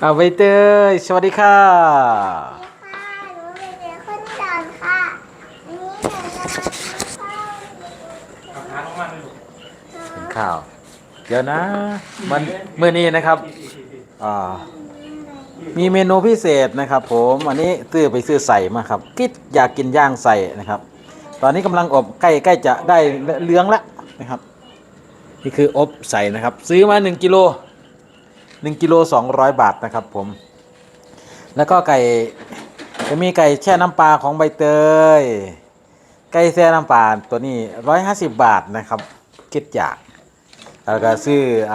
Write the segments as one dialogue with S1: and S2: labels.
S1: เอาใบเตยสวัสดีค่ะ
S2: ค่ะหนูเป็นเด็กคนจอนค่ะอันนี้หนูจะมากินข้าว
S3: เอาทานออกมาเลยลูก
S1: กินข้าว เดี๋ยวนะ มันมื่อนี้นะครับอ่ามีเมนูพิเศษนะครับ ผมอันนี้ซื้อไปซื้อใส่มาครับคิดอยากกินย่างใส่นะครับ ตอนนี้กำลังอบใกล้ใกล้จะได้เลื้องแล้วนะครับ นี่คืออบใส่นะครับ ซื้อมา1กิโล 1กิโล200 บาทนะครับผม แล้วก็ไก่จะมีไก่แช่น้ำปลาของใบเตย ไก่แช่น้ำปลาตัวนี้ 150 บาทนะครับคิดอยากแล้วก็ซื้ออ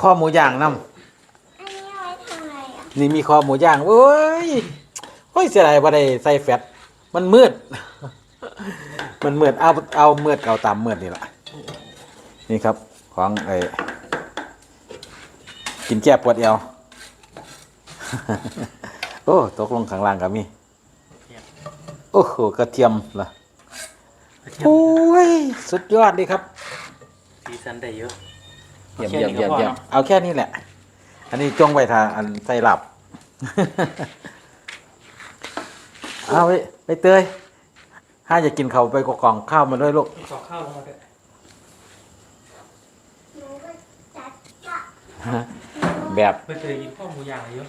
S1: ข้อหมูย่างน้ำ
S2: อันนี้เอาไว้ทำอะไรอะ
S1: นี่มีคอหมูย่างโอ้ยโอ้ยเสียดายว่าได้ใส่แฟตมันมืด มันมืดเอาเอามืดเอาตามมืดนี่แหละนี่ครับ ของไอ้ กินแก้ปวดเอว โอ้ตกลงข้างล่างกับมีโอ้โหกระเทียมล่ะ
S3: กระเทียม
S1: โอ้ยสุดยอดดีครับ
S3: สีสันได้เยอะ
S1: เยี่ยม
S3: แค่
S1: เยี่ยม
S3: นี้
S1: เยี่ยม
S3: ก็พอ
S1: เยี่ยม
S3: เนอะ
S1: เอาแค่นี้แหละ อันนี้จงไว้ทาอันใส่หลับเอาไปไปเตยถ้าจะกินเขาวไปกกล่องข้าวมาด้วยลูก
S3: ขอข้าวลงมาด้วย
S2: หนูก็จัดจ้ะ
S1: แบบ
S3: เพื่อจะได้กินข้าวหมูย่างเยอะ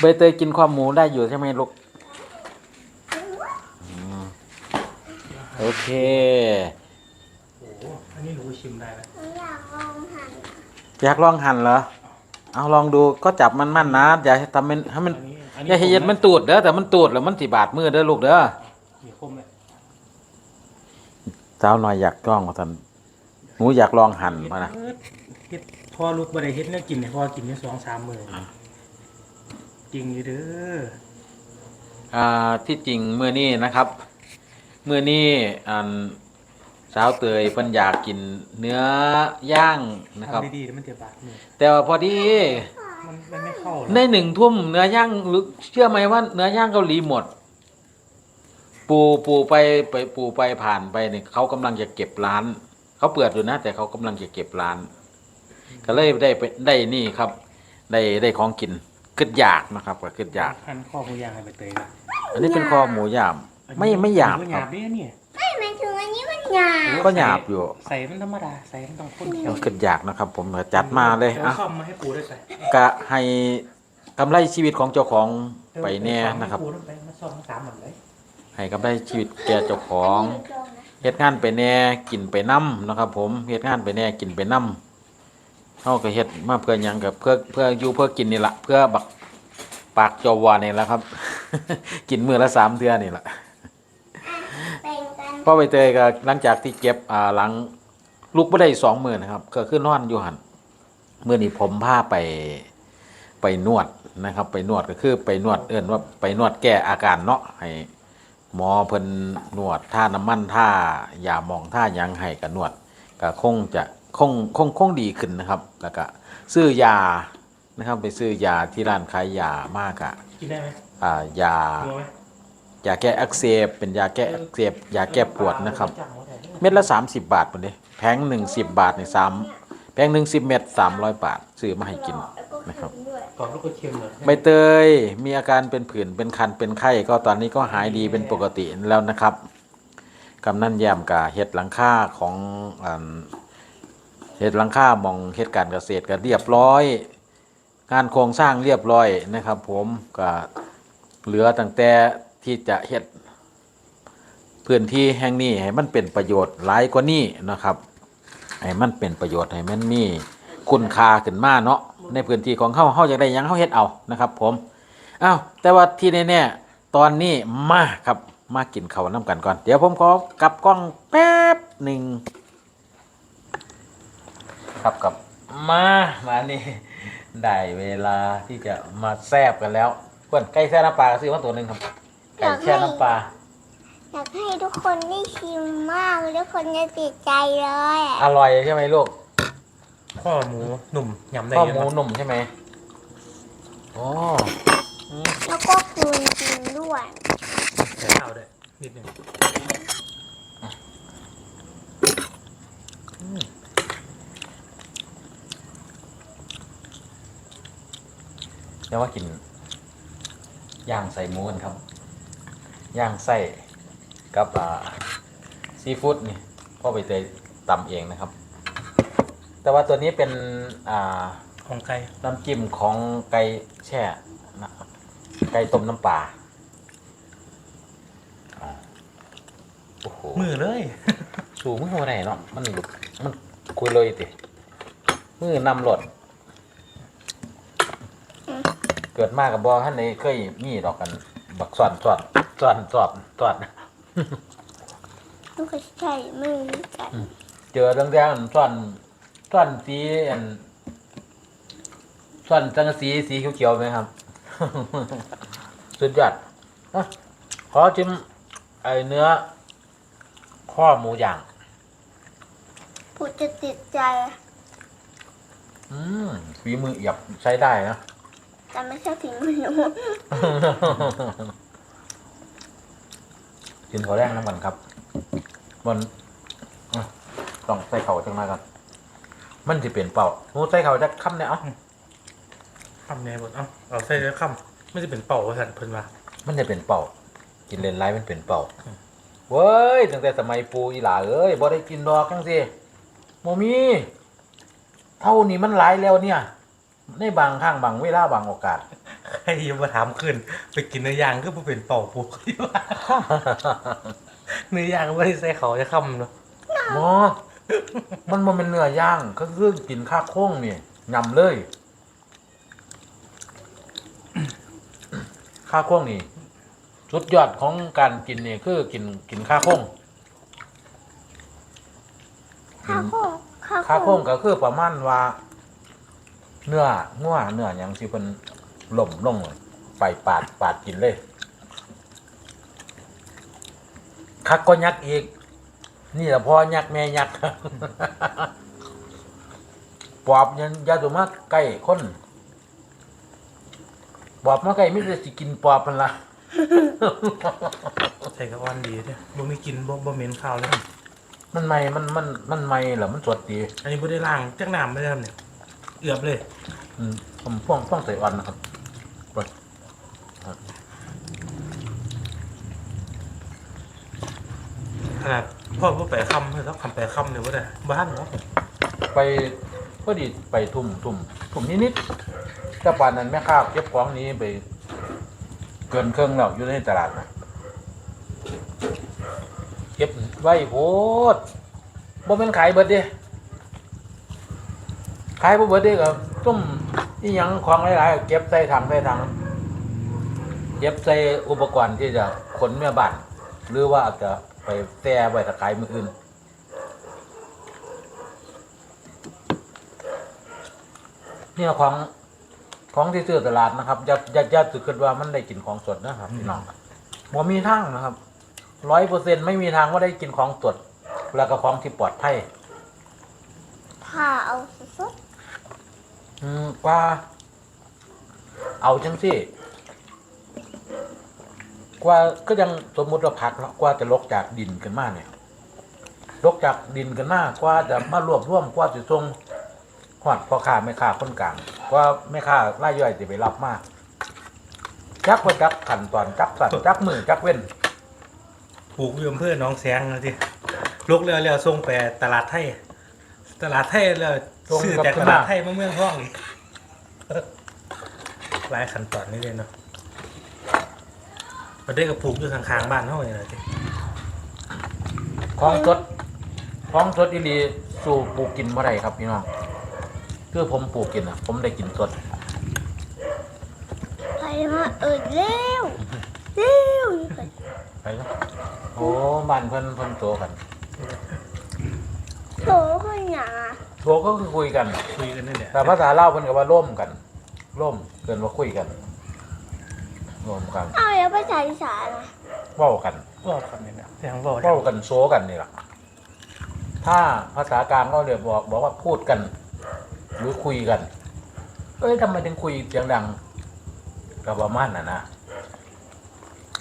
S1: ใบเตยกินความหมูได้อยู่ใช่ไหมลูกอืมโอเค
S3: โอ้โหอันนี้หนูชิมได้นะ
S2: หนูอยากลองหั่น
S1: อยากลองหั่นเหรอ เอาลองดูก็จับมันมั่นๆนะอย่าให้ทำมันให้มัน
S3: อันนี้อัน
S1: อย่าให้เย็นมันตูดเด้อแต่มันตูดแล้วมันสิบาดมือเด้อลูกเด้อ
S3: มีคมเลย
S1: สาวหน่อยอยากลองมาทันหนูอยากลองหั่นมานะ
S3: เฮ็ด พอลูกบ่ได้เฮ็ดเนี่ยกินเนี่ยพอกินเนี่ยสองสามมื้อจริงอยู่เด้อ
S1: อ่าที่จริงมื้อนี้นะครับมื้อนี้อันสาวเตยเพิ่นอยากกินเนื้อย่างนะครับ
S3: ทำดีๆเดี๋ยวมันจะบาดมือ
S1: แต่ว่าพอดี
S3: มันมันไม่เข้าหรอก
S1: ในหนึ่งทุ่มเนื้อย่างรู้เชื่อไหมว่าเนื้อย่างเกาหลีหมด ปูปูไปไปปูไปผ่านไปเนี่ยเขากำลังจะเก็บร้าน เขาเปิดอยู่นะแต่เขากำลังจะเก็บร้าน ก็เลยได้ไปได้นี่ครับ ได้ได้ของกินกึดอยากนะครับก็กึดอยาก
S3: หั่นข้าวหมูย่างให้ไปเตยนะ
S1: อันนี้เป็นคอหมูหยาบไม่ไม่หยาบ
S3: มัน
S1: ค
S3: ห
S1: รั
S3: ยา
S1: บ
S3: บดิเนี่ย
S2: ไม่หมายถึงอันนี้มันหยาบ
S1: ก็หยาบอยู่
S3: ใส่มันธรรมดา ใส่มันต้องข้นเขียว
S1: กึดอยากนะครับ ผมก็จัดมาเลย
S3: ดี๋ว
S1: อะ
S3: ซ่อมมาให้ปูด้วยใส่
S1: กะให้กำไรชีวิตของเจ้าของไปแน่นะครับ
S3: ปูลงไปมาซ่อมทั้งสามหมดเลย
S1: ให้กำไรชีวิตแก่เจ้าของเฮ็ดงานไปแน่กินไปน้ำนะครับ ผมเฮ็ดงานไปแน่กินไปน้ำ เฮาก็เฮ็ดมาเพื่อหยังกับเพื่อเพื่ออยู่เพื่อกินนี่ละเพื่อบักปากจอวานี่แหละครับ กินมื้อละสามเทื่อนี่แหละ
S2: แบ่งกัน
S1: พ่อใบเตยก็หลังจากที่เก็บอ่าหลังลูกไม่ได้สองหมื่นนะครับ ก็คือนอนอยู่หันเมื่อนี้ผมพาไปไปนวดนะครับ ไปนวดก็คือไปนวดเอิ้นว่าไปนวดแก้อาการเนาะให้หมอเพิ่นนวดท่าน้ำมันท่ายาหมองท่าหยังให้กับนวดก็คงจะ คงคงคงดีขึ้นนะครับ แล้วก็ซื้อยานะครับ ไปซื้อยาที่ร้านขายยามากอะ
S3: กินได้ไหม
S1: อ่ายา
S3: กลัวไหม
S1: ยาแก้อักเสบเป็นยาแก้อักเสบยาแก้ปวดนะครับ
S3: จังหมดเลย
S1: เม็ดละ 30 บาทหมดเลยแพงหนึ่งสิบบาทในสามแพงหนึ่งสิบเม็ดสามร้อยบาทซื้อมาให้กิน นะครับ
S3: กรอบลูกกระเทียมเลย
S1: ใบเตยมีอาการเป็นผื่นเป็นคันเป็นไข้ก็ตอนนี้ก็หายดีเป็นปกติแล้วนะครับกำนันแยมกับเห็ดหลังค่าของอัน เห็ดหลังค่ามองเห็ดการเกษตรก็เรียบร้อยงานโครงสร้างเรียบร้อยนะครับ ผมก็เหลือตั้งแต่ที่จะเห็ดพื้นที่แห่งนี้ให้มันเป็นประโยชน์หลายกว่านี้นะครับให้มันเป็นประโยชน์ให้มันมีคุณค่าขึ้นมาเนาะในพื้นที่ของเฮาเฮาอยากได้ยังเฮาเฮ็ดเอานะครับ ผมอ้าวแต่ว่าที่แน่ๆตอนนี้มาครับมากินข้าวน้ำกันก่อน เดี๋ยวผมขอกลับกล้องแป๊บหนึ่ง ครับกับมามานี่ได้เวลาที่จะมาแซบกันแล้วเพื่อนไก่แช่น้ำปลาก็ซื้อมาตัวหนึ่งครับไก่แช่น้ำปลา
S2: อยากให้ทุกคนได้ชิมมากทุกคนจะติดใจเลยอะ
S1: อร่อยใช่ไหมลูก
S3: ข้อหมูหนุ่มยำได้
S1: ข้อ
S3: เยอะ
S1: หมู
S3: มาก
S1: หนุ่มใช่ไหมอ๋อ
S2: แล้วก็คืนจริงด้วย
S3: ใส่ข้าวด้วยนิดหนึง
S1: เดี๋ยวว่ากินย่างใส่หมูกันครับ ย่างไส้กับอ่าซีฟู้ดนี่พ่อไปเตยตำเองนะครับ แต่ว่าตัวนี้เป็นอ่า
S3: ของไก่
S1: น้ำจิ้มของไก่แช่นะครับไก่ต้มน้ำปลาอ่าโอ้โห
S3: มือเลย
S1: สูงมือมาไหนเนาะมันหลุดมันคุยเลยติมือนำหลด เกิดมากกับบอท่านนี้เคยมีดอกกัน บักสอนสอนสอนสอบสอน
S2: ลูกก็ใช้มือกัน
S1: เจอเรื่องแรกสอนสอนสีอันสอนจังสีสีเขียวๆไหมครับ สุดยอดอะขอจิ้มไอเนื้อ ข้อหมูย่าง
S2: ผูจะติดใจ
S1: อืมฝีมือเอียบใช้ได้นะ
S2: แต่ไม่ใช่ถึงมือหนู
S1: กินข้าวแรกน้ำมันครับมันอะต้องใส่เข่าจังมากันมันจะเปลี่ยนเป่าหนูใส่เข่าจะค้ำเนี่ยเอ้า
S3: คำแน่บดเอ้าเอาใส่แล้วคำไม่จะเป็นเป่าว่าสันเพิ่นว่า
S1: มันจะเป็นเป่ากินเลนไลมันเป็นเป่าเว้ยตั้งแต่สมัยปูอีหลาเอ้ยบ่ได้กินดอกจังสิโมมีเท่านี้มันหลายแล้วเนี่ย ในบางข้างบางเวลาบางโอกาส
S3: ให้อยังมาถามขึ้น ไปกินเนื้อย่างก็บ่เป็นเป่าปุ๊บเนื้อย่างไม่ได้ใส่เขาจะคำเนาะ
S1: หมอมันมันเป็นเนื้อย่างก็คือกินข้าวโค้งนี่ยำเลยข้าวโค้งนี่สุดยอดของการกินนี่คือกินกินข้าวโค้ง
S2: ข้าวโค้งข้าว
S1: ข้าว
S2: โค้
S1: โค้
S2: ง
S1: งก็คือประมาณว่า เนื้องัวเนื้ออย่างที่เป็นหล่มลงไปปาดปาดกินเลยคักก็ยักอีก นี่แหละพ่อยักแม่ยักปอบยันยาตัวมากใกล้คนปอบมาใกล้ไม่ได้สิกินปอบมันละ
S3: ใส่กระอ่อนดีเนี่ยบ่มีกินบ่บ่เหม็นข้าวเลย
S1: มันไม่มันมันมันไม่เหรอมันสดดี
S3: อันนี้บ่ได้ล้างจักน้ำไม่ได้ทำเนี่ย เอือบเลย
S1: อืมผมพ่วงพ่วงใส่อ่อนนะครับไป
S3: ขนาดพ่อบ่แปลคำเลยต้องคำแปลคำเลยว่าได้บ้านเนาะ
S1: ไปพอดีไปทุ่มทุ่มทุ่มนิดนิดๆแต่ป่านนั้นแม่ค้าเก็บของนี้ไป เกินเครื่องแล้วอยู่ในตลาดนะเก็บไว้โพดบ่เป็นขายเบิดเด้ขายบ่เบิดเด้ก็ต้มอีหยังของหลายๆเก็บใส่ถังใส่ถังเก็บใส่อุปกรณ์ที่จะขนแม่บ้าน หรือว่าอาจจะไปแช่ไว้ถ้าขายมื้ออื่นเนี่ยของของที่ซื้อตลาดนะครับอย่าอย่าอย่าสึกคิดว่ามันได้กินของสดนะครับพี่น้องบ่มีทางนะครับร้อยเปอร์เซ็นไม่มีทางว่าได้กินของสด แล้วก็ของที่ปลอดภัย
S2: ถ้าเอาสุด
S1: อืมกว่า เอาจังสิกว่าก็ยังสมมุติว่าผักเนาะกว่าจะลกจากดินกันมาเนี่ยลกจากดินกันมากว่าจะมารวบร่วมกว่าจะทรงหอดพ่อค้าแม่ค้าคนกลางกว่าแม่ค้ารายย่อยจะไปรับมากจักว่าจักขันตอนจักสันจักมือจักเว้น
S3: ปลูกอยู่อำเภอหนองแสงนะที่ลกเรือเรือส่งไปรตลาดไทยตลาดไทยแล้ว ซื้อจากตลาดไทยมาเมืองห้องอีกหลายขั้นตอนนี่เลยเนาะมาได้กับปลูกอยู่ข้างๆบ้านเท่าไหร่เลยที่
S1: ของสดของสดอีหลีสู่ปลูกกินเมื่อไรครับพี่น้องคือผมปลูกกินอะ ผมได้กินสด
S2: ๆไปมาเอิดเร็วเร็วนี่ก่อน
S1: ไปแล้วโอ้บ้านเพิ่นเพิ่นโตกัน
S2: โถคนหนา
S1: โตก็คือคุยกัน
S3: คุยกันนี่แหละ
S1: แต่ภาษาเล่าวเพิ่นก็ว่าร่วมกันร่วมเกินว่าคุยกันร่วมกัน
S2: เอาแล้วภาษาอีสานนะ
S1: เว้ากัน
S3: บอกคำนี้นะแต่ของบอก
S1: เว้ากันโซกันนี่แหละถ้าภาษากลางก็เรียกบอกบอกว่าพูดกัน หรือคุยกัน เอ้ยทำไมถึงคุยเสียงดังก็ประมาณน่ะนะ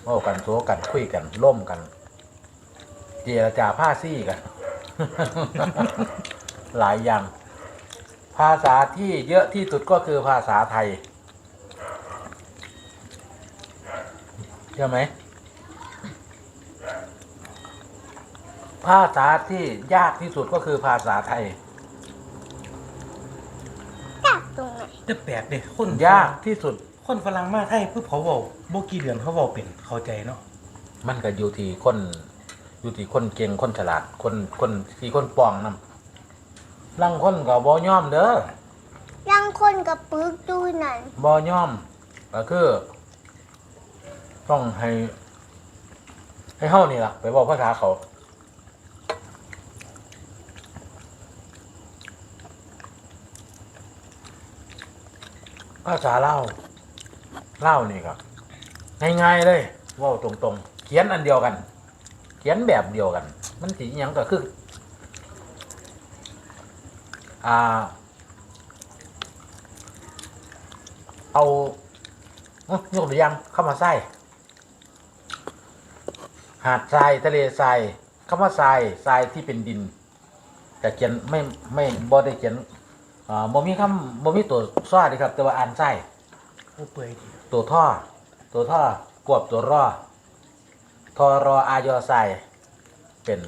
S1: เว้ากันโซกันคุยกันร่วมกัน เจรจาผ้าซี่กัน หลายอย่าง ภาษาที่เยอะที่สุดก็คือภาษาไทยใช่ไหมภาษาที่ยากที่สุดก็คือภาษาไทย
S2: จับตรงไหน
S3: จะแปลกเด้คน
S1: ยากที่สุด
S3: คนฝรั่งมาไทยเพื่อเขาเว้าบ่กี่เดือนเขาเว้าเป็นเข้าใจเนาะ
S1: มันก็อยู่ที่คนอยู่ที่คนเก่งคนฉลาดคนคนที่คนปองนำ ลังคนก็บ่ยอมเด้อ
S2: ยังคนกับปึกดูนั่น
S1: บ่ยอมก็คือ ต้องให้ ให้เฮานี่ล่ะ ไปบอกภาษาเขา ภาษาเล่าวเล่าวนี่ก็ง่ายๆเลยเว่าตรงๆ เขียนอันเดียวกัน เขียนแบบเดียวกัน มันสียังก็คือ อ่า เอาเอ้ายกตัวอย่างเข้ามาใส่หาดทรายทะเลทรายคำว่าทรายทรายที่เป็นดิน แต่เขียนไม่ไม่บ่ได้เขียนอ่าบ่มีคำบ่มีตัวซ้อดีครับ แต่ว่าอ่านใส่
S3: โอ้เปื่อยดี
S1: ตัวท่อ ตัวท่อกวบตัวรอทอรออายอทรายเป็น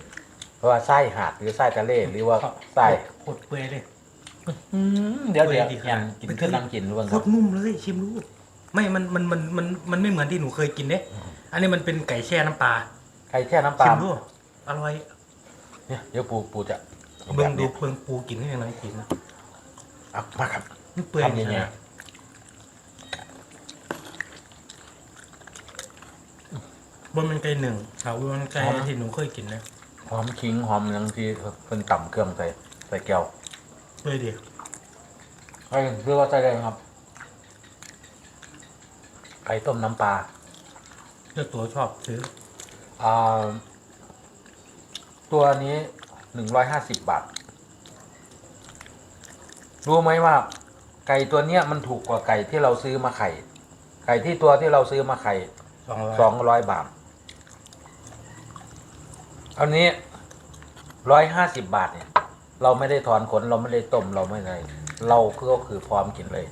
S1: เพราะว่าไส้หาดหรือไส้ทะเลหรือว่าไส้
S3: ตรเปื่อยเลย
S1: อืมเดี๋ยวเดี๋ยว
S3: เปื่อยดีครับ
S1: ยังกินขึ้นน้ำกินรู้บ้าง
S3: โค
S1: ครับ
S3: ตรนุ่มเลยชิมดูไม่มันมันมันมันมันไม่เหมือนที่หนูเคยกินเด้อันนี้มันเป็นไก่แช่น้ำปลา
S1: ไข่แช่น้ำปลา
S3: ชิมดูอร่อย
S1: เนี่ยเดี๋ยวปูปูจะ
S3: เบิ่งดู
S1: แบบนี้
S3: เพิ่งปูกินให้ยังไงกินนะ
S1: เอามาครับ
S3: มันเปื่อย
S1: ทำยังไง
S3: นะบนมันไก่หนึ่งเขาบนมันไก่ที่หนูเคยกินนะ
S1: หอมขิงหอมยังที่เพิ่นต่ำเครื่องใส่ ใส่แก้ว
S3: เปื่อยดี
S1: ไอ้เรียกว่าใส่อะไรครับ ไก่ต้มน้ำปลา
S3: เจ้าตัวชอบซื้อ
S1: อ่าตัวนี้หนึ่งร้อยห้าสิบบาท รู้ไหมว่า ไก่ตัวเนี้ยมันถูกกว่าไก่ที่เราซื้อมาไข่ ไก่ที่ตัวที่เราซื้อมาไข่
S3: สองร้อย
S1: สองร้อยบาท อันนี้ร้อยห้าสิบบาทเนี่ย เราไม่ได้ถอนขนเราไม่ได้ต้มเราไม่ได้เราก็คือพร้อมกินเลย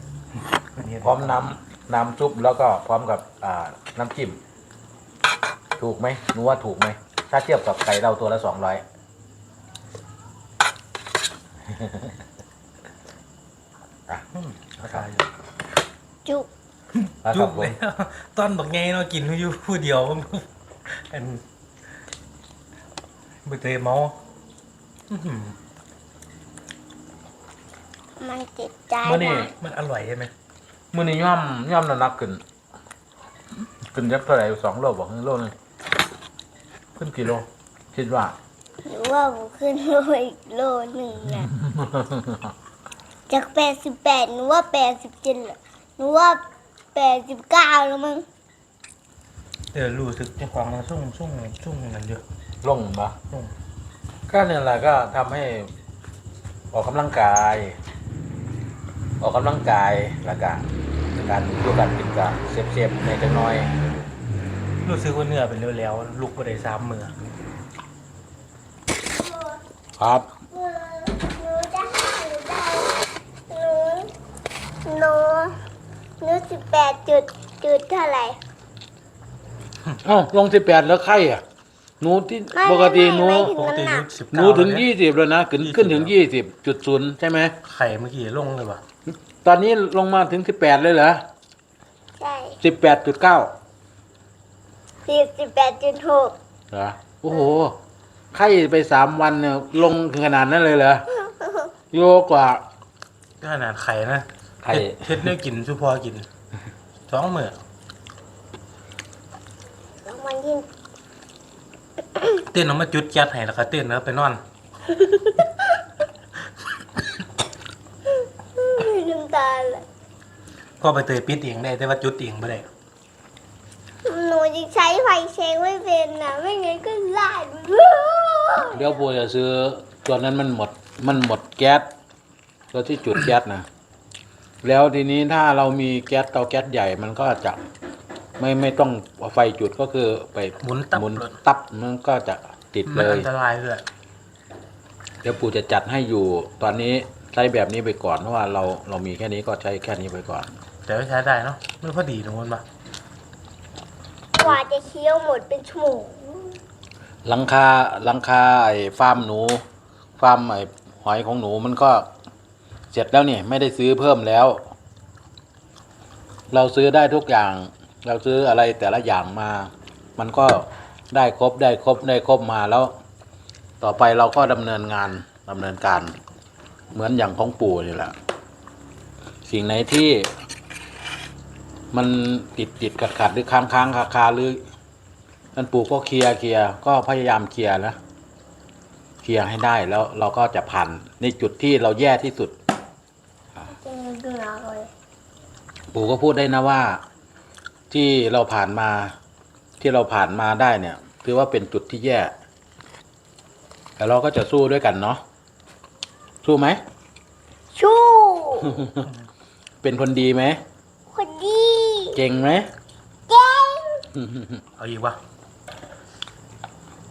S1: พร้อมน้ำน้ำซุปแล้วก็พร้อมกับอ่าน้ำจิ้มถูกไหมหนูว่าถูกไหมถ้าเทียบกับไก่เราตัวละสองร้อยอะ
S3: อืม
S1: นะครับ
S2: จุก
S1: แล้วค
S3: จุ
S1: รับ
S3: ก
S1: ผ
S3: เล
S1: ม
S3: ยตอนบักไงเราะกินอยู่ผู้เดียวอันใบเตยเมาอื้อหือ
S2: มันติดใจ
S1: เมื่อนี้
S2: นะ
S3: มันอร่อยใช่ไหม
S1: มื่อนี้ย่อมย่อมน้ำหนักขึ้นขึ้นยักเท่าไหร่สองโลบอกหนึ่งโลหนึงขึ้นกี่โล คิดว่า
S2: หรือว่าผมขึ้นโลอีกโลหนึ่งนะจากแปดสิบแปดหนูว่าแปดสิบเจ็ดหนูว่าแปดสิบเก้าแล้วมั้ง
S3: เออรู้สึกเจ้าของส่งส่งส่งนั่นเยอะ
S1: ลงปะ
S3: ส่ง
S1: ก็เนี่ยแหละก็ทำให้ออกกำลังกาย ออกกำลังกายแล้วก็การดูการกินกับเซฟเซฟในจังน้อย
S3: รู้สึกว่าเนื้อเป็นเร็วๆลูกก็ได้สามมือ
S1: ครับ
S2: หนูหนูจะให้หนูได้หนูหนูหนูสิบแปดจุดจุดเท่าไหร่
S1: เอ้าลงสิบแปดแล้วไข่อะหนูที่
S2: ไม่
S1: ปกติหนู
S2: ไม่
S3: ปกติหนูสิบ
S1: หนูถึงยี่สิบแล้วนะขึ้นขึ้นถึงยี่สิบจุดศูนย์ใช่ไหม
S3: ไข่เมื่อกี้ลงเลยป่ะ
S1: ตอนนี้ลงมาถึงสิบแปดเลยเหรอ
S2: ใช่
S1: สิบแปดจุดเก้า
S2: สิบสิบแปดจุดหก
S1: เหรอโอ้โหไข่ไปสามวันเนี่ยลงถึงขนาดนั้นเลยเหรอโยกว่า
S3: ขนาดไข่นะ
S1: ไข่
S3: เฮ็ดเฮ็ดเนื้อกินสุพอกินสองมือ
S2: มันยิ่ง
S3: เต้นออกมาจุดแก๊สให้แล้วก็เต้นแล้วไปนอน
S2: น้ำ ตาเลย
S3: ก็ไปเตยปิดเองได้แต่ว่าจุดเองไม่ได้
S2: หนูยังใช้ไฟเช็คไม่เป็นนะไม่งั้นก็ลาด
S1: เดี๋ยวปูจะซื้อตัวนั้นมันหมดมันหมดแก๊สตัวที่จุดแก๊สนะแล้วทีนี้ถ้าเรามีแก๊สเตาแก๊สใหญ่มันก็จะไม่ไม่ต้องเอาไฟจุดก็คือไป
S3: หมุนตับ
S1: หมุน
S3: เลย
S1: ตับมันก็จะติด
S3: มั
S1: เล
S3: นอั
S1: ย
S3: นตรายด้วย
S1: เดี๋ยวปู่จะจัดให้อยู่ตอนนี้ ใช้แบบนี้ไปก่อนเพราะว่าเราเรามีแค่นี้ก็ใช้แค่นี้ไปก่อน
S3: แต่ว่าใช้ได้เนาะมันพอดีตรงนั้นปะ
S2: กว่าจะจะเคี้ยวหมดเป็นชั่วโมง
S1: หลังคาหลังคาไอ้ฟาร์มหนูฟาร์มไอ้หอยของหนูมันก็เสร็จแล้วเนี่ยไม่ได้ซื้อเพิ่มแล้ว เราซื้อได้ทุกอย่าง เราซื้ออะไรแต่ละอย่างมา มันก็ได้ครบได้ครบได้ครบมาแล้ว ต่อไปเราก็ดำเนินงานดำเนินการ เหมือนอย่างของปู่นี่แหละ สิ่งไหนที่มันติดติดขัดขัดหรือค้างค้างคาคาหรือท่านปู่ก็เคลียร์เคลียร์ก็พยายามเคลียร์นะเคลียร์ให้ได้แล้วเราก็จะผ่านในจุดที่เราแย่ที่สุดปู่ก็พูดได้นะว่า ที่เราผ่านมาที่เราผ่านมาได้เนี่ย ถือว่าเป็นจุดที่แย่ แต่เราก็จะสู้ด้วยกันเนาะ สู้ไหม
S2: ชู้
S1: เป็นคนดีไหม
S2: คนดี
S1: เก่งไหม
S2: เก่ง
S3: เอาอีกวะ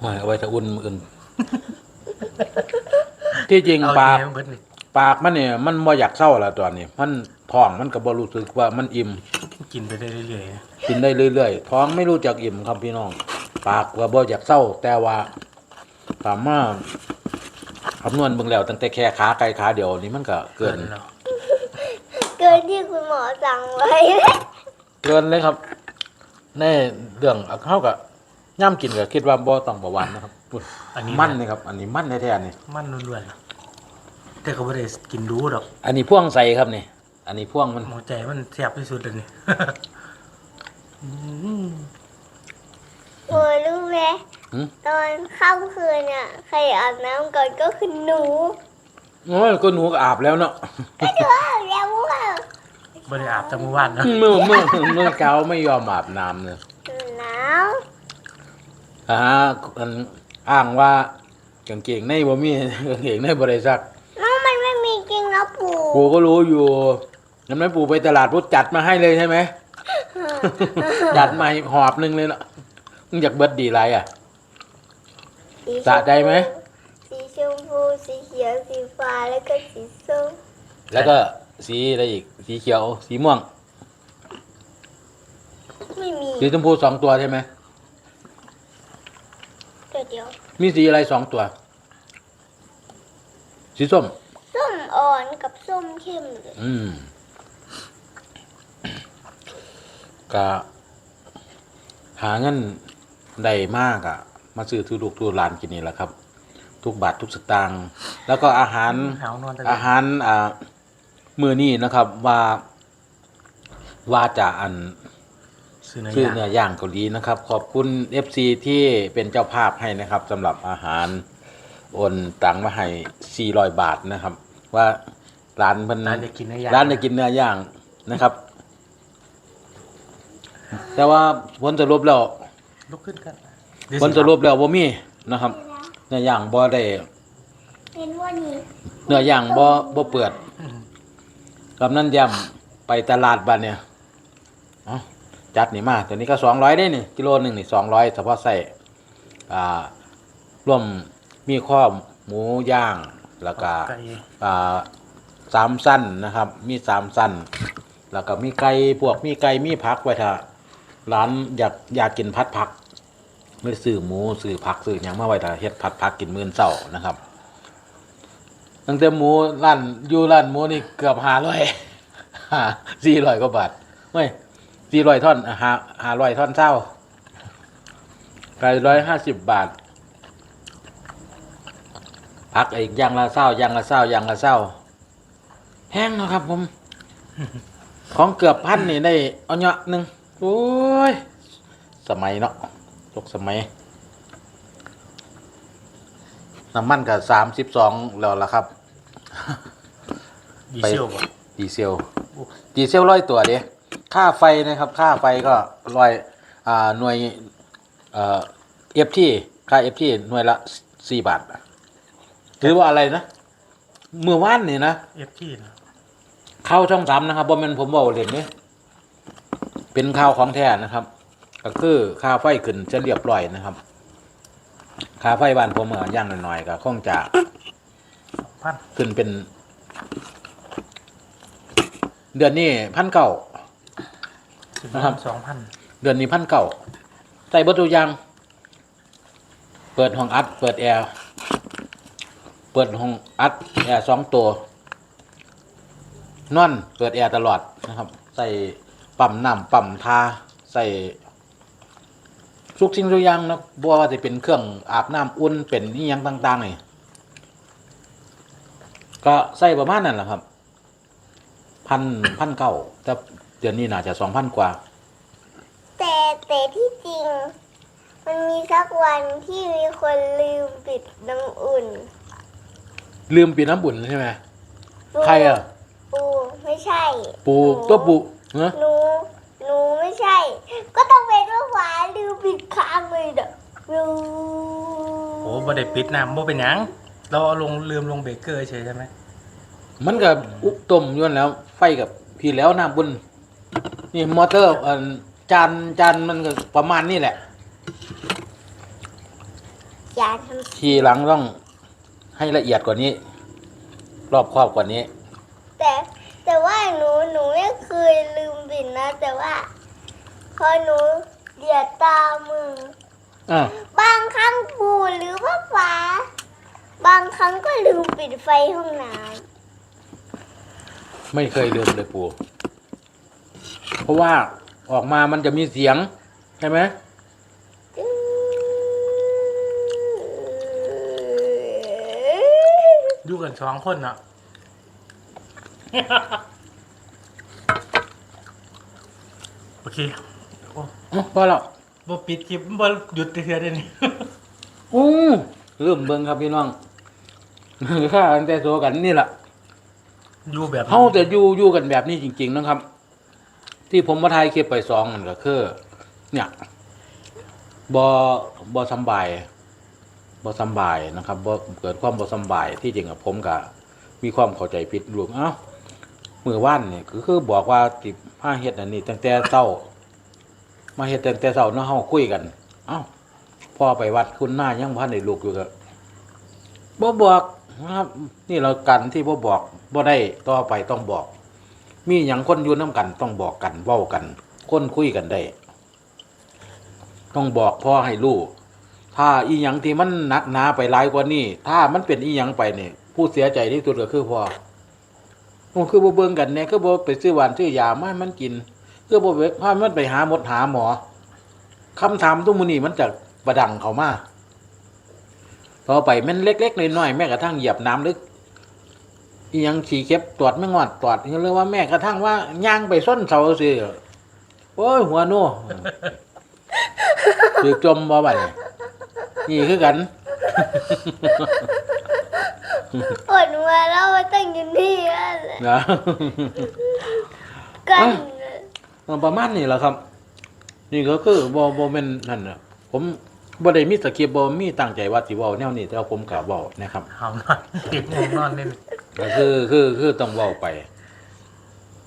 S1: ไม่เอาไว้ถ้าอุ่นมืออื่น ที่จริง
S3: เอา
S1: ปาก
S3: แกมเบิดนี่
S1: ปากมันเนี่ยมันบ่อยากเศร้าแล้วตอนนี้มันท้องมันก็บ่รู้สึกว่ามันอิ่ม
S3: กินไปได้เรื่อยๆนะ
S1: กินได้เรื่อยๆ ท้องไม่รู้จักอิ่มครับพี่น้อง ปากก็บ่อยากเศร้า แต่ว่าถามว่า คำนวณเบิ่งแล้วตั้งแต่แค่ขาไก่ขาเดียวนี่มันก็เกิน
S3: แล้ว
S2: เกินที่คุณหมอสั่งไว้
S1: เกินเลยครับในเรื่องเฮาก็ย่ำกินก็คิดว่าบ่ต้องประวันนะครับอุ๊ย
S3: อันนี้
S1: มันนี่ครับ อันนี้มันแท้ๆนี่
S3: มันล้วนๆนะแต่ก็ไม่ได้กินดูดอก
S1: อันนี้พ่วงใส่ครับนี่ อันนี้พ่วงมัน
S3: หัวใจมันแซ่บที่สุดเลยนี่ อืม
S2: โอรู้ไหม
S1: หืม
S2: ตอนค่ำคืนเนี่ยใครอาบน้ำก่อนก็คือหนู
S1: โอ้ยก็หนูก็อาบแล้วเนาะ
S2: ก็เดี๋ยวอาบแล้วว่า
S3: ไม่ได้อาบจากเมื่อวานนะ
S1: เมื่อเมื่อเมื่อเช้าไม่ยอมอาบน้ำเลย
S2: หนาว
S1: อ่าอันอ้างว่ากางเกงในบ่มีกางเกงในบ่ได้ซัก
S2: น้องมันไม่มีจริงนะปู่
S1: ปู่ก็รู้อยู่งั้นไม่ปู่ไปตลาดปู่จัดมาให้เลยใช่ไหมจัดมาหอบหนึงเลยเนาะมึงอยากเบิดดีไรอะ
S2: สีชมพู
S1: สะใจไหม
S2: สีชมพู สีเขียว สีฟ้า แล้วก็สีส้ม
S1: แล้วก็สีอะไรอีก สีเขียว สีม่วง
S2: ไม่มี
S1: สีชมพูสองตัวใช่ไหม
S2: เดี๋ยวเดี๋ยว
S1: มีสีอะไรสองตัว สีส้ม
S2: ส้มอ่อนกับส้มเข้มเลย
S1: อืมก็หาเงินได้มากอะ มาซื้อทุลูกทุหลานกินนี่แหละครับ ทุกบาททุกสตางค์แล้วก็อาหาร
S3: หาวนอนแต่
S1: อาหารอ่ามือนี้นะครับว่าว่าจะอัน
S3: ซื้อเนื้
S1: ซื้อ
S3: อย่าง
S1: เนื้อย่างเกาหลีนะครับ ขอบคุณ FC ที่เป็นเจ้าภาพให้นะครับสำหรับอาหารโอนตังมาให้400 บาทนะครับ ว่าร้านเพิ่น
S3: ร้านจะกินเนื้อย่าง
S1: ร้านจะกินเนื้อย่างนะครับ แต่ว่าผลสรุปแล้ว
S3: ลุกขึ้นกัน
S1: ผลสรุปแล้วบ่มีนะครับ เนื้อย่างบ่ได้
S2: เห็นว่านี่
S1: เนื้อย่างบ่บ่เปิด
S3: อืม
S1: กำนันย่ำไปตลาดบ้านเนี่ยเอาจัดนี่มาตัวนี้ก็สองร้อยได้นี่กิโลหนึ่งนี่สองร้อยเฉพาะใส่อ่าร่วมมีข้อหมูย่างแล้วก็
S3: ไก่
S1: อ่าสามสั้นนะครับ มีสามสั้นแล้วก็มีไก่พวกมีไก่มีผักไว้ถ้าร้านอยากอยากกินพัดผัก ไม่ซื้อหมูซื้อผักซื้อหยังมาไว้ถ้าเฮ็ดผัดผักกินมื้อเช้านะครับ ตั้งแต่หมูร้านอยู่ร้านหมูนี่เกือบห้าร้อยสี่ร้อยกว่าบาทไม่สี่ร้อยท่อนห้าห้าร้อยท่อนเศร้าไก่ร้อยห้าสิบบาทพักอีกอย่างละเศร้าอย่างละเศร้าอย่างละเศร้าแห้งนะครับผม ของเกือบพันนี่ได้เอาเนาะหนึ่งโอ้ย สมัยเนาะ ตกสมัย น้ำมันกับสามสิบสองแล้วล่ะครับ
S3: ดีเซลบ่
S1: ดีเซล ดีเซลร้อยตัวเดียค่าไฟนะครับ ค่าไฟก็ร้อยอ่าหน่วยเอ่อเอฟที่ค่าเอฟที่หน่วยละสี่บาทถือว่าอะไรนะเมื่อวานนี่นะ
S3: เอฟที่นะ
S1: เข้าช่องสามนะครับบ่แม่นผมบอกเล่นเนี่ยเป็นข้าวของแท้นะครับ ก็คือค่าไฟขึ้นจะเรียบร้อยนะครับค่าไฟบ้านผมเมื่อย่างหน่อยๆก็คงจะ
S3: พัน
S1: ขึ้นเป็น เดือนนี้พันเก้า
S3: สิบ
S1: นะครับ
S3: สองพัน
S1: เดือนนี้พันเก้าใส่เบดตัวอยางเปิดห้องอัด เปิดแอร์เปิดห้องอัดแอร์สองตัวนอนเปิดแอร์ตลอดนะครับ ใส่ปั๊มน้ำปั๊มทาใส่ ทุกสิ่งทุกอย่างนะบัวว่าจะเป็นเครื่องอาบน้ำอุ่นเป็นนี่ยังต่างๆนี่ก็ใส่ประมาณนั้นแหละครับพันพันเก้าแต่เดือนนี้น่าจะสองพันกว่า
S2: แต่แต่ที่จริง มันมีสักวันที่มีคนลืมปิดน้ำอุ่น
S1: ลืมปีน้ำบุญใช่ไหมใครอะ
S2: ปูไม่ใช่
S1: ปู
S2: หนู
S1: ตัวปูเนอะ
S2: หนู หนูไม่ใช่ ก็ต้องเป็นว่าฟ้าลืมปิดค้างเลยเด้อลืม
S3: โอ้บ่ได้ปิดน้ำบ่เป็นหยัง เราเอาลงลืมลงเบรกเกอร์เฉยใช่ไหม
S1: มันกับอุกต้มอยวนแล้ว ไฟกับพี่แล้วน้ำบุญนี่มอเตอร์อันจานจานมันก็ประมาณนี้แหละ
S2: อย่าท
S1: ทีหลังต้องให้ละเอียดกว่านี้ รอบครอบกว่านี้ำ
S2: แต่ แต่ว่าหนูหนูไม่เคยลืมปิดนะ แต่ว่า พอหนูเดียดตามือ
S1: อ่า
S2: บางครั้งปูหรือว่าฟ้า บางครั้งก็ลืมปิดไฟห้องน้
S1: ไม่เคยลืมเลยปูเพราะว่าออกมามันจะมีเสียง ใช่ไหมำ
S3: อยู่กันสองคนเนาะ โอเคโอ้
S1: อ๋อพอแล้ว
S3: บ่ปิดคลิปบ่หยุดเทื่อเดี๋ยวนี้
S1: อู้ลืมเบิ่งครับพี่น้องข้าอันแต่โซกันนี่แหละ
S3: อยู่แบบ
S1: เขาจะอยู่อยู่กันแบบนี้จริง ๆ นะครับ ที่ผมมาถ่ายคลิปไปสองมันก็คือ เนี่ยบอบอสำบายบอสำบายนะครับบอเกิดความบอสำบายที่จริงกับผมกับมีความเข้าใจผิดลูกเอ้า มือว่านนี่ก็คือบอกว่าติผ้าเฮ็ดอันนี้ตั้งแต่เศร้า มาเฮ็ดตั้งแต่เศร้าเนาะเฮาคุยกัน เอ้าพ่อไปวัดคุณหน้ายังพันในลูกอยู่กับบ่บอกนะครับ นี่เรากันที่บ่บอกบ่ได้ต่อไปต้องบอก มีหยังคนอยู่น้ำกันต้องบอกกันเว้ากัน คนคุยกันได้ ต้องบอกพ่อให้รู้ถ้าอีหยังที่มันหนักหนาไปหลายกว่านี้ ถ้ามันเป็นอีหยังไปเนี่ยผู้เสียใจที่สุดก็คือพ่อ มันคือบ่เบิ่งกันเนี่ยคือบ่ไปซื้อหวานซื้อยามาให้มันกิน คือบ่ไปพามันไปหาหมดหาหมอคำถามทุกมื้อนี้มันจะประดังเขามาต่อไปแมันเล็กๆน้อยๆแม้กระทั่งเหยียบน้ำลึกอียังขี่เข็บตรวจไม่งอดตรวจเรียกว่าแม้กระทั่งว่าย่างไปส้นเสาสิโอ้ยหัวโน่ถือจมบ่บัดนี้นี่คือกัน
S2: ปวด มาแล้วมาตั้งอยู่นี่นั่นแหละ
S1: นะ
S2: กัน
S1: ประมาณนี้แหละครับ นี่ก็คือบ่บ่แม่นนั่นน่ะผมบ่ได้มีสคริปต์บ่มีตั้งใจว่าสิเว้าแนวนี้แต่ว่าผมก็เว้านะครับ
S3: เอานอนติดง่วงนอนนี่
S1: ก็คือคือคือต้องเว้าไป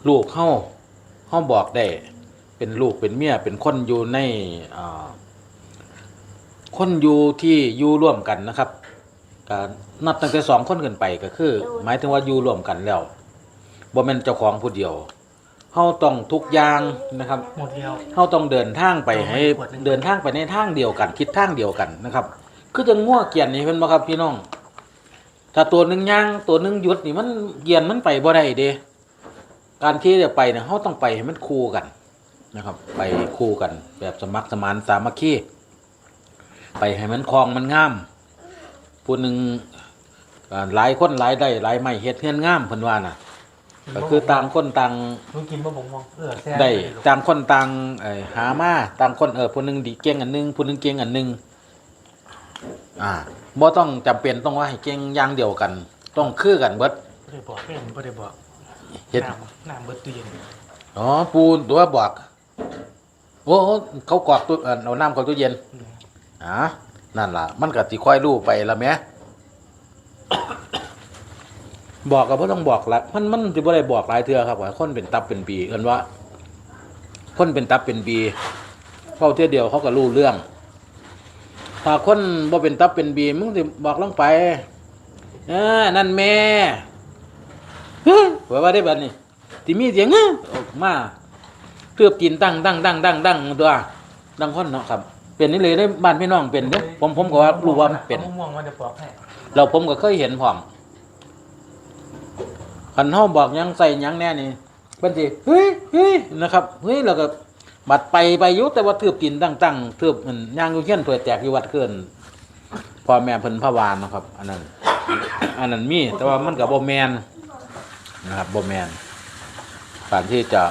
S1: ลูกเฮาเฮาบอกได้ เป็นลูกเป็นเมียเป็นคนอยู่ในอ่าคนอยู่ที่อยู่ร่วมกันนะครับ ก็นับตั้งแต่สองคนขึ้นไปก็คือ หมายถึงว่าอยู่ร่วมกันแล้วบ่แม่นเจ้าของผู้เดียวเฮาต้องทุกอย่างนะครับ
S3: หมดแล้ว
S1: เขาต้องเดินทางไปให้
S3: ขวดหนึ่ง
S1: เดินทางไปในทางเดียวกัน คิดทางเดียวกันนะครับ คือจะง่วเกียนนี่เป็นบ่ครับพี่น้อง ถ้าตัวหนึ่งย่างตัวหนึ่งหยุดนี่มันเกียนมันไปบ่ได้เด้การที่จะไปเนี่ยเขาต้องไปให้มันคู่กันนะครับ ไปคู่กัน แบบสมัครสมานสามัคคีไปให้มันคลองมันงาม ผู้หนึ่งอ่าหลายคนหลายได้หลายไม่เฮ็ดเฮือนงามเพิ่นว่าน่ะ ก็คือต่างคนต่าง
S3: รู้กินบ่บ่งมองเออแซ่บ
S1: ได้
S3: เลยลูก
S1: ต่างคนต่างเอ่อหามาต่างคนเออผู้หนึงดีเก่งอันหนึงผู้หนึงเก่งอันหนึงอ่าบ่ต้องจำเป็นต้องว่าให้เก่งอย่างเดียวกัน ต้องคือกันเบิด
S3: บ่ได้บอกเองบ่ได้บอก
S1: เฮ็ด
S3: น้ำน้ำเบิดตู้เย็น
S1: อ๋อปูตัวบอกโอ้โอ้เขากรอกตู้เอ่อเอาน้ำเข้าตู้เย็นอ่า นั่นล่ะ มันก็สิค่อยรู้ไปละแหม บอกก็บ่ต้องบอกละมันมันสิบ่ได้บอกหลายเทื่อครับว่าคนเป็นตับเป็นปีเอิ้นว่า คนเป็นตับเป็นปีเข้าเที่ยเดียวเขาก็รู้เรื่อง ถ้าคนบ่เป็นตับเป็นปีมึงสิบอกลงไปเออนั่นแม่เฮ้ยว่าว่าได้แบบนี้ที่มีเสียงเอ้อออกมาเตือบกินตั้งตั้งตั้งตั้งตั้งตัวดังคนเนาะครับ เป็นนี่เลยได้บ้านพี่น้องเป็นเด้อผมผมก็ว่ารู้ว่ามันเป็น
S3: มะม่วงมันจะปอกให้
S1: เราผมก็เคยเห็นพร้อมคันเฮาบอกหยังใส่หยังแน่นี่เพิ่นสิเฮ้ยเฮ้ยนะครับเฮ้ยแล้วก็บัดไปไปอยู่แต่ว่าทืบกินตั้งๆทืบมันย่างอยู่เฮียนเผื่อแตกอยู่วัดเกินพ่อแม่เพิ่นพาวานเนาะครับ อันนั้น อันนั้นมี แต่ว่ามันก็บ่แม่นนะครับบ่แม่นการที่จะ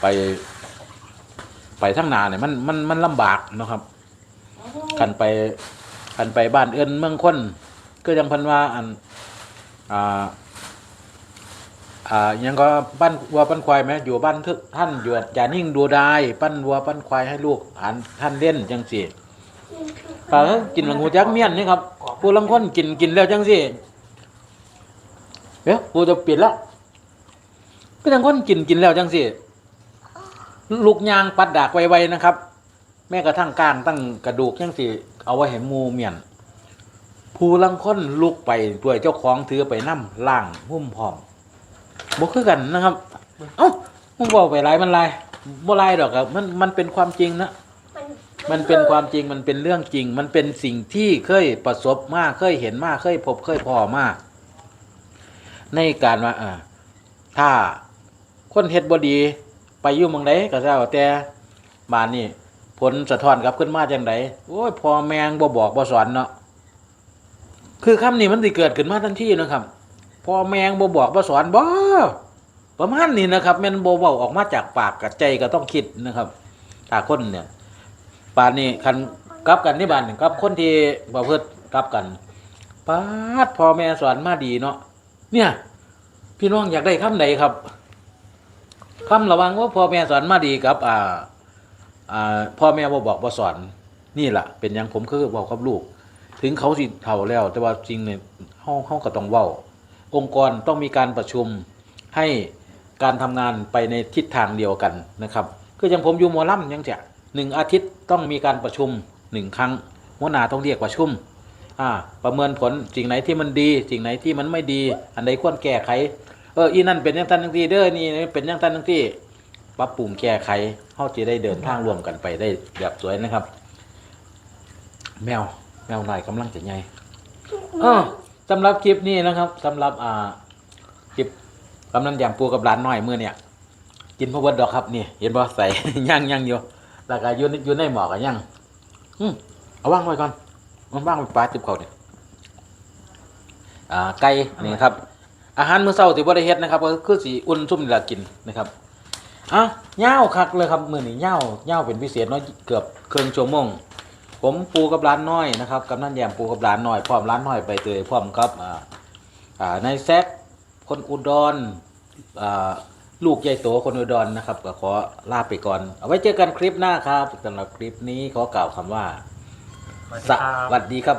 S1: ไป ไปทั้งนาเนี่ยมันมันมันลำบากเนาะครับกันไปกันไปบ้านเอื้นเมืองคนก็ยังเพันว่าอันอ่าอ่ายังก็ปั้นวัวปั้นควายไหมอยู่บ้านทึกท่านอยู่อย่านิ่งดูได้ปั้นวัวปั้นควายให้ลูกอ่านท่านเล่นจังสิปลากินหลังหูจักเมียนนี่ครับผู้ลังคนกินกินแล้วจังสิเดี๋ยวกูจะปิดแล้วผู้ลังคนกินกินแล้วจังสิ ลูกยางปัดดากไวๆนะครับ แม้กระทั่งก้างตั้งกระดูกยังสิเอาไว้ให้หมูเมียนผู้ลังค้นลุกไปด้วยเจ้าของถือไปน้ำล่างหุ้มพร้อมบ่คือกันนะครับ เอ้ามึงบอกไปหลายมันหลายบ่หลายดอกครับมันมันเป็นความจริงนะ
S2: มัน
S1: มันเป็นความจริงมันเป็นเรื่องจริง มันเป็นสิ่งที่เคยประสบมาเคยเห็นมาเคยพบเคยพอมาในการว่าอ่าถ้าคนเฮ็ดบ่ดี ไปอยู่เมืองใดก็เจ้าแต่บ้านนี่ผลสะท้อนกลับขึ้นมาจังไดโอ้ยพอแมงบ่บอกบ่สอนเนาะคือคำนี้มันสิเกิดขึ้นมาทันทีนะครับพอแมงบ่บอกบ่สอนบ่ประมาณนี้นะครับแม่นบ่เว้าออกมาจากปากกับใจก็ต้องคิดนะครับถ้าคนเนี่ยป่านนี้คันกลับกันที่บ้านกับคนที่ประพฤติกลับกันป้าดพอแม่สอนมาดีเนาะเนี่ย พี่น้องอยากได้คำใดครับ คำระวังว่าพ่อแม่สอนมาดีกับอ่าอ่าพ่อแม่บ่บอกบ่สอนนี่แหละเป็นอย่างผมคือบอกกับลูก ถึงเขาสิเฒ่าแล้ว แต่ว่าจริงเนี่ยเฮาเฮาก็ต้องเว้า องค์กรต้องมีการประชุมให้การทำงานไปในทิศทางเดียวกันนะครับคืออย่างผมอยู่มอลำยังจะหนึ่งอาทิตย์ต้องมีการประชุมหนึ่งครั้งหัวหน้าต้องเรียกประชุมอ่าประเมินผลสิ่งไหนที่มันดี สิ่งไหนที่มันไม่ดี อันใดควรแก้ไข เอออีนั่นเป็นอย่างทันทั้งที่เด้อนี่เป็นอย่างทันทั้งที่ปรับปรุงแก้ไขเขาจะได้เดินทางร่วมกันไปได้แบบสวยนะครับ แมวแมวหน่อยกำลังจะใหญ่เออสำหรับคลิปนี้นะครับสำหรับอ่าคลิปกำนันยำปูกับร้านน้อยเมื่อเนี่ย กินพะเวดดอกครับนี่ เห็นบ่ใส่ย่างย่างอยู่แล้วก็ยู่ในยู่ในหมอกกันย่างอืมเอาว่างไว้ก่อนมันว่างไว้ปลาติบเขาเนี่ยอ่าไก่นี่ครับ อาหารมื้อเช้าที่บ่ได้เฮ็ดนะครับก็คือสิอุ่นซุ่มนี่ล่ะกินนะครับอะย่าวคักเลยครับมื้อนี้ย่าวย่าวเป็นพิเศษเนาะเกือบครึ่งชั่วโมงผมปูกับร้านน้อยนะครับกำนันแยมปูกับร้านน้อยพร้อมร้านน้อยไปเตยพร้อมครับอ่าอ่าในแซกคนอุดรอ่าลูกใหญ่โตคนอุดรนะครับก็ขอลาไปก่อน เอาไว้เจอกันคลิปหน้าครับสำหรับคลิปนี้ขอกล่าวคำว่า
S3: สวัสดี
S1: ส
S3: ครับ
S1: วัสดีครับ